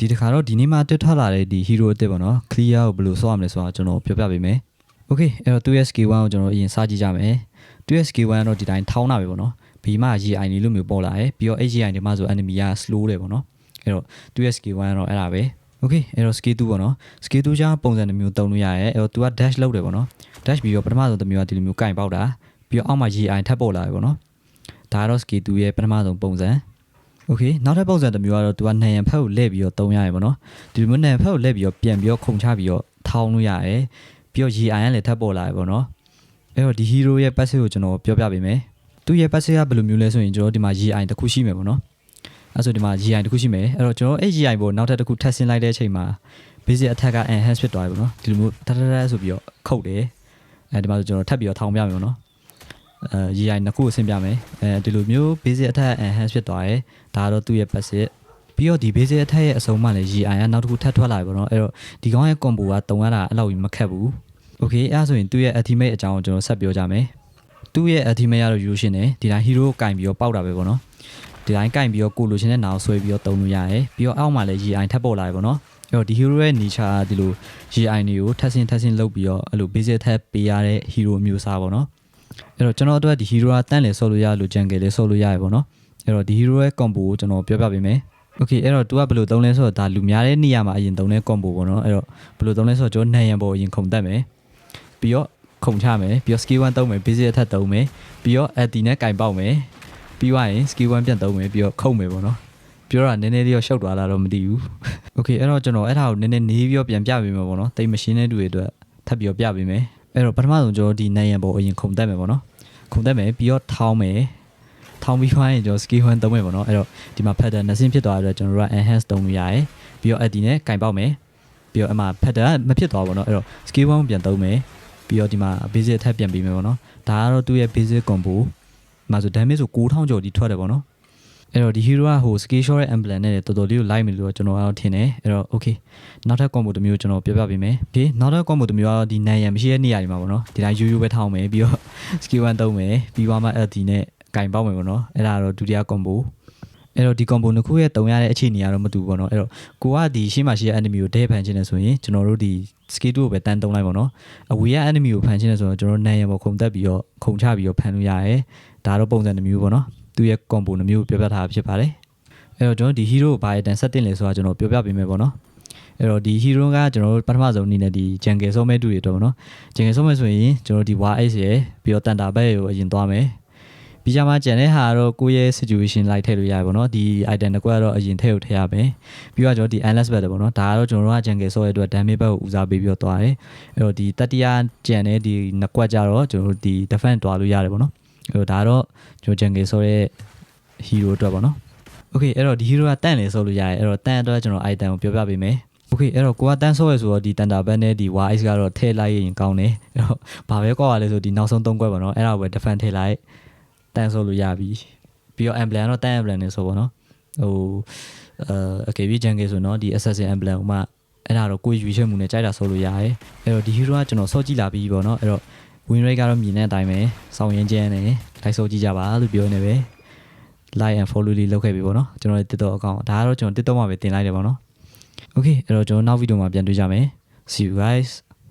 ဒီတစ်ခါတော့ဒီနေ့မှတက်ထွက်လာတဲ့ဒီ hero အစ်စ်ပေါ့နော် clear ကိုဘယ်လိုဆော့ရမလဲဆိုတာကျွန်တော်ပြောပြပေးမယ် okay အဲ့တော့သူရဲ့ skill 1ကိုကျွန်တော်အရင်စကြည့်ကြမယ်သူရဲ့ skill 1ကတော့ဒီတိုင်းထောင်းတာပဲပေါ့နော်ဘီမှ GI နေလို့မျိုးပေါ်လာတယ်ပြီးတော့ AGI တွေမှဆို enemy က slow တယ်ပေါ့နော်အဲ့တော့သူရဲ့ skill 1ကတော့အဲ့ဒါပဲ okay အဲ့တော့ skill 2ပေါ့နော် skill 2ချာပုံစံတစ်မျိုးသုံးလို့ရတယ်အဲ့တော့ तू က dash လုပ်တယ်ပေါ့နော် dash ပြီးတော့ပထမဆုံးတစ်မျိုးကဒီလိုမျိုးကင်ပေါက်တာပြီးတော့အောက်မှာ GI ထပ်ပေါ်လာတယ်ပေါ့နော်ဒါကတော့ skill 2ရဲ့ပထမဆုံးပုံစံ โอเคနောက်ထပ်ပုံစံတစ်မျိုးကတော့ तू ကနံရံဖက်ကိုလှည့်ပြီးတော့တုံးရတယ်ပေါ့နော်ဒီလိုမျိုးနံရံဖက်ကိုလှည့်ပြီးတော့ပြန်ပြီးတော့ခုန်ချပြီးတော့ထောင်းလို့ရတယ်ပြီးတော့ GI ကလည်းထပ်ပေါ်လာတယ်ပေါ့နော်အဲ့တော့ဒီ hero ရဲ့ passive ကိုကျွန်တော်ပြောပြပေးမယ်သူရဲ့ passive ကဘယ်လိုမျိုးလဲဆိုရင်ကျွန်တော်ဒီမှာ GI တစ်ခုရှိမယ်ပေါ့နော်အဲ့ဆိုဒီမှာ GI တစ်ခုရှိမယ်အဲ့တော့ကျွန်တော်အဲ့ GI ကိုနောက်ထပ်တစ်ခုထပ်ဆင်းလိုက်တဲ့အချိန်မှာ basic attack က enhance ဖြစ်သွားပြီပေါ့နော်ဒီလိုမျိုးတတတဆိုပြီးတော့ခုတ်တယ်အဲဒီမှာဆိုကျွန်တော်ထပ်ပြီးတော့ထောင်းပြမယ်ပေါ့နော် အဲ GI နှစ်ခုကိုဆင်းပြမယ်အဲဒီလိုမျိုး basic attack enhance ဖြစ်သွားတယ်ဒါကတော့သူ့ရဲ့ passive ပြီးတော့ဒီ basic attack ရဲ့အဆုံးမှလည်း GI ကနောက်တစ်ခုထပ်ထွက်လာပြီပေါ့နော်အဲ့တော့ဒီကောင်ရဲ့ combo ကတုံရတာအဲ့လောက်ကြီးမခက်ဘူး okay အဲ့ဒါဆိုရင်သူ့ရဲ့ ultimate အကြောင်းကိုကျွန်တော်ဆက်ပြောကြမယ်သူ့ရဲ့ ultimate ကတော့ Yushin တယ်ဒီတိုင်း hero ကိုကင်ပြီးတော့ပေါက်တာပဲပေါ့နော်ဒီတိုင်းကင်ပြီးတော့ကိုလိုချင်တဲ့နာကိုဆွဲပြီးတော့တုံလို့ရတယ်ပြီးတော့အောက်မှာလည်း GI ထပ်ပေါ်လာပြီပေါ့နော်အဲ့တော့ဒီ hero ရဲ့ nature ကဒီလို GI တွေကိုထပ်ဆင်းထပ်ဆင်းလုပ်ပြီးတော့အဲ့လို basic attack ပေးရတဲ့ hero မျိုးစားပေါ့နော် အဲ့တော့ကျွန်တော်တို့ကဒီ hero ကတန့်လေဆော့လို့ရလို့ jungle လေးဆော့လို့ရတယ်ပေါ့နော်အဲ့တော့ဒီ hero ရဲ့ combo ကိုကျွန်တော်ပြောပြပေးမယ် okay အဲ့တော့ तू ကဘယ်လိုသုံးလဲဆိုတော့ဒါလူများတဲ့နေရာမှာအရင်သုံးတဲ့ combo ပေါ့နော်အဲ့တော့ဘယ်လိုသုံးလဲဆိုတော့ကျွန်တော်နံရံပေါ်အရင်ခုန်တက်မယ်ပြီးတော့ခုန်ချမယ်ပြီးတော့ skill 1သုံးမယ် basic attack သုံးမယ်ပြီးတော့ anti နဲ့ကင်ပေါက်မယ်ပြီးသွားရင် skill 1ပြန်သုံးမယ်ပြီးတော့ခုန်မယ်ပေါ့နော်ပြောတာနည်းနည်းလေးတော့ရှုပ်သွားလာတော့မသိဘူး okay အဲ့တော့ကျွန်တော်အဲ့ဒါကိုနည်းနည်းနေပြီးတော့ပြန်ပြပေးမယ်ပေါ့နော်တိတ်မရှင်းတဲ့လူတွေအတွက်ထပ်ပြီးတော့ပြပေးမယ် အဲ့တော့ပထမဆုံးကျွန်တော်ဒီနံရံပေါ်အရင်ခုန်တက်မယ်ပေါ့နော်ခုန်တက်မယ်ပြီးတော့ထောင်းမယ်ထောင်းပြီးသွားရင်ကျွန်တော် skill 1သုံးမယ်ပေါ့နော်အဲ့တော့ဒီမှာ pattern နှစ်ဆင်းဖြစ်သွားတဲ့အတွက်ကျွန်တော်တို့က enhance သုံးလို့ရတယ်ပြီးတော့ anti နဲ့ကင်ပေါက်မယ်ပြီးတော့အမှ pattern ကမဖြစ်သွားဘူးပေါ့နော်အဲ့တော့ skill 1ပြန်သုံးမယ်ပြီးတော့ဒီမှာ basic attack ပြန်ပေးမယ်ပေါ့နော်ဒါကတော့သူ့ရဲ့ basic combo မှာဆို damage ဆို9000ကျော်ဒီထွက်တယ်ပေါ့နော် အဲ့တော့ဒီ hero ကဟို skill shot ရဲ့ emblem နဲ့တော်တော်လေးကို like မယ်လို့ကျွန်တော်ကတော့ထင်တယ်အဲ့တော့ okay နောက်ထပ် combo တစ်မျိုးကျွန်တော်ပြပြပေးမယ် okay နောက်ထပ် combo တစ်မျိုးကတော့ဒီနံရံမရှိတဲ့နေရာတွေမှာပေါ့နော်ဒီတိုင်းရိုးရိုးပဲထောင်းမယ်ပြီးတော့ skill 1သုံးမယ်ပြီးသွားမှ LT နဲ့ကင်ပေါက်မယ်ပေါ့နော်အဲ့ဒါကတော့ဒုတိယ combo အဲ့တော့ဒီ combo နှစ်ခုရဲ့တုံရတဲ့အခြေအနေကတော့မတူဘူးပေါ့နော်အဲ့တော့ကိုကဒီရှေ့မှာရှိတဲ့ enemy ကိုဒဲဖန်ခြင်းနဲ့ဆိုရင်ကျွန်တော်တို့ဒီ skill 2ကိုပဲတန်းသုံးလိုက်ပေါ့နော်အဝေးက enemy ကိုဖန်ခြင်းနဲ့ဆိုတော့ကျွန်တော်နံရံပေါ်ခုန်တက်ပြီးတော့ခုန်ချပြီးတော့ဖန်လို့ရတယ်ဒါတော့ပုံစံတစ်မျိုးပေါ့နော် သူ့ရဲ့ combo တစ်မျိုးပြောပြထားတာဖြစ်ပါတယ်အဲ့တော့ကျွန်တော်ဒီ hero ကိုဘာအတန်ဆက်တင်လဲဆိုတာကျွန်တော်ပြောပြပေးမယ်ပေါ့နော်အဲ့တော့ဒီ hero ကကျွန်တော်တို့ပထမဆုံးအနေနဲ့ဒီ jungle ဆုံးမဲ့တူတွေတော့ပေါ့နော် jungle ဆုံးမဲ့ဆိုရင်ကျွန်တော်ဒီ wise ရယ်ပြီးတော့တန်တာဘက်ကိုအရင်သွားမယ်ပြီးကြမှာကျန်တဲ့ဟာကတော့ကိုယ့်ရဲ့ situation လိုက်ထည့်လို့ရတယ်ပေါ့နော်ဒီ item တစ်ခုကတော့အရင်ထည့်လို့ထည့်ရမယ်ပြီးတော့ကျွန်တော်ဒီ endless battle ပေါ့နော်ဒါကတော့ကျွန်တော်တို့က jungle ဆော့ရဲ့အတွက် damage ဘက်ကိုဦးစားပေးပြီးတော့သွားတယ်အဲ့တော့ဒီတတိယကျန်တဲ့ဒီနှစ်ကွက်ကြတော့ကျွန်တော်တို့ဒီ defense တွားလို့ရတယ်ပေါ့နော် အဲ့တော့ဒါကတော့ကျွန်တော် jungle ဆော့ရဲ့ hero အတွက်ပေါ့နော် okay အဲ့တော့ဒီ hero ကတန့်လေဆော့လို့ရတယ်အဲ့တော့တန့်အတွက်ကျွန်တော် item ကိုပြောပြပေးမယ် okay အဲ့တော့ကိုကတန်းဆော့ရဆိုတော့ဒီတန်တာဘက်နဲ့ဒီ wise ကတော့ထည့်လိုက်ရင်ကောင်းတယ်အဲ့တော့ဘာပဲကွာပါလဲဆိုဒီနောက်ဆုံး၃ကွက်ပေါ့နော်အဲ့ဒါကိုပဲ defend ထည့်လိုက်တန်းဆော့လို့ရပြီပြီးတော့ emblem တော့တန်း emblem နဲ့ဆိုပေါ့နော်ဟိုအဲ okay ပြီး jungle ဆိုတော့ဒီ assassin emblem ဟိုမှအဲ့ဒါတော့ကိုရွေးချက်မှုနဲ့ကြိုက်တာဆော့လို့ရတယ်အဲ့တော့ဒီ hero ကကျွန်တော်ဆော့ကြည့်လာပြီပေါ့နော်အဲ့တော့ win rate ကတော့မြင်တဲ့အတိုင်းပဲစောင်းရင်ကျန်းနေလိုက်ဆော့ကြည့်ကြပါလို့ပြောနေပဲ like and follow လေးလုပ်ခဲ့ပြီပေါ့နော်ကျွန်တော်ရဲ့ TikTok account ဒါကတော့ကျွန်တော် TikTok မှာပဲတင်လိုက်တယ်ပေါ့နော် okay အဲ့တော့ကျွန်တော်နောက်ဗီဒီယိုမှာပြန်တွေ့ကြမယ် see you guys